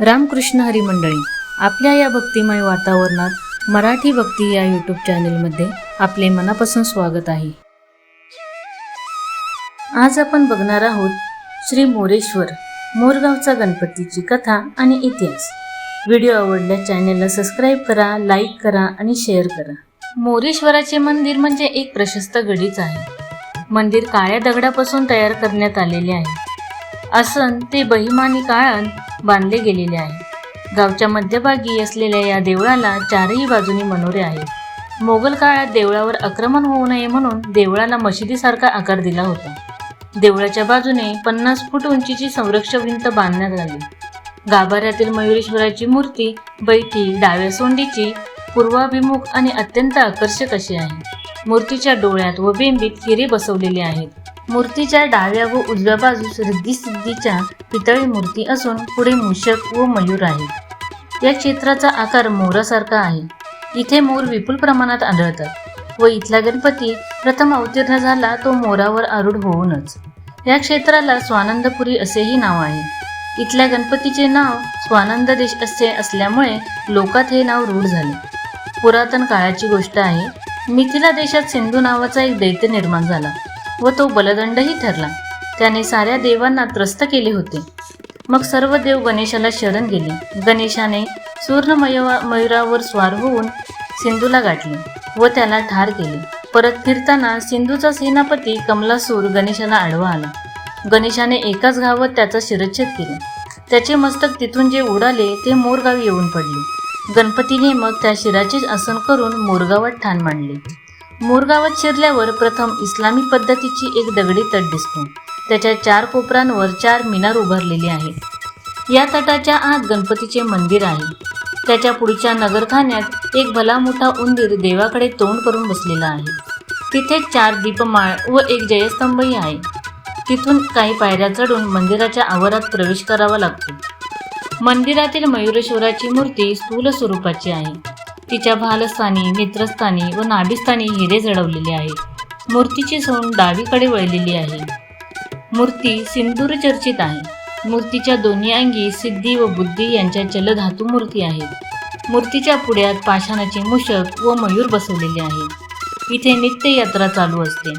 रामकृष्ण हरी मंडळी आपल्या या भक्तिमय वातावरणात मराठी भक्ती या यूट्यूब चॅनेलमध्ये आपले मनापासून स्वागत आहे. आज आपण बघणार आहोत श्री मोरेश्वर मोरगावचा गणपतीची कथा आणि इतिहास. व्हिडिओ आवडल्या चॅनेलला सबस्क्राईब करा लाईक करा आणि शेअर करा. मोरेश्वराचे मंदिर म्हणजे एक प्रशस्त गडीच आहे. मंदिर काळ्या दगडापासून तयार करण्यात आलेले आहे. असन ते बहिमानी काळात बांधले गेलेले आहे. गावच्या मध्यभागी असलेल्या या देवळाला चारही बाजूनी मनोरे आहेत मोगल काळात देवळावर आक्रमण होऊ नये म्हणून देवळाला मशिदीसारखा आकार दिला होता. देवळाच्या बाजूने पन्नास फूट उंचीची संरक्षक भिंत बांधण्यात आली. गाभाऱ्यातील मयुरेश्वराची मूर्ती बैठी डाव्या सोंडीची पूर्वाभिमुख आणि अत्यंत आकर्षक अशी आहे. मूर्तीच्या डोळ्यात व बेंबीत हिरे बसवलेले आहेत. मूर्तीच्या डाव्या व उजव्या बाजूस रिद्धी सिद्धीच्या पितळी मूर्ती असून पुढे मूषक व मयूर आहे. या क्षेत्राचा आकार मोरासारखा आहे. इथे मोर विपुल प्रमाणात आढळतात व इथला गणपती प्रथम अवतीर्ण झाला तो मोरावर आरूढ होऊनच. या क्षेत्राला स्वानंदपुरी असेही नाव आहे. इथल्या गणपतीचे नाव स्वानंद देश असे असल्यामुळे लोकात हे नाव रूढ झाले. पुरातन काळाची गोष्ट आहे. मिथिला देशात सिंधू नावाचा एक दैत्य निर्माण झाला. व तो बलदंडही ठरला. त्याने साऱ्या देवांना त्रस्त केले होते. मग सर्व देव गणेशाला शरण गेले. गणेशाने सूर्ण मयुरावर स्वार होऊन सिंधूला गाठले व त्याला ठार केले. परत फिरताना सिंधूचा सेनापती कमलासूर गणेशाला आडवा आला. गणेशाने एकाच गावात त्याचा शिरच्छेद केला. त्याचे मस्तक तिथून जे उडाले ते मोरगाव येऊन पडले. गणपतीने मग त्या शिराचेच आसन करून मोरगावात ठाण मांडले. मोरगावात शिरल्यावर प्रथम इस्लामी पद्धतीची एक दगडी तट दिसतो. त्याच्या चार कोपरांवर चार मिनार उभारलेली आहेत. या तटाच्या आत गणपतीचे मंदिर आहे. त्याच्या पुढच्या नगरखान्यात एक भला मोठा उंदीर देवाकडे तोंड करून बसलेला आहे. तिथे चार दीपमाळ व एक जयस्तंभही आहे. तिथून काही पायऱ्या चढून मंदिराच्या आवारात प्रवेश करावा लागतो. मंदिरातील मयुरेश्वराची मूर्ती स्थूल स्वरूपाची आहे. तिच्या भालस्थानी नेत्रस्थानी व नाभिस्थानी हिरे जडवलेले आहेत. मूर्तीची सोंड डावीकडे वळलेली आहे. मूर्ती सिंदूर चर्चित आहे. मूर्तीच्या दोन्ही अंगी सिद्धी व बुद्धी यांच्या जलधातू मूर्ती आहेत. मूर्तीच्या पुढ्यात पाषाणाचे मूषक व मयूर बसवलेले आहे इथे नित्य यात्रा चालू असते.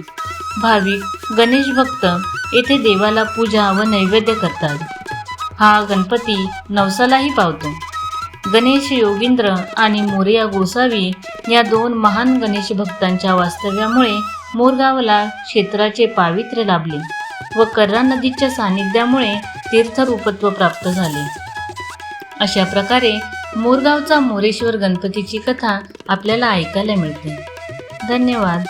भाविक गणेश भक्त येथे देवाला पूजा व नैवेद्य करतात. हा गणपती नवसालाही पावतो. गणेश योगींद्र आणि मोरया गोसावी या दोन महान गणेश भक्तांच्या वास्तव्यामुळे मोरगावला क्षेत्राचे पावित्र्य लाभले व कर्रा नदीच्या सानिध्यामुळे तीर्थरूपत्व प्राप्त झाले. अशा प्रकारे मोरगावचा मोरेश्वर गणपतीची कथा आपल्याला ऐकायला मिळते. धन्यवाद.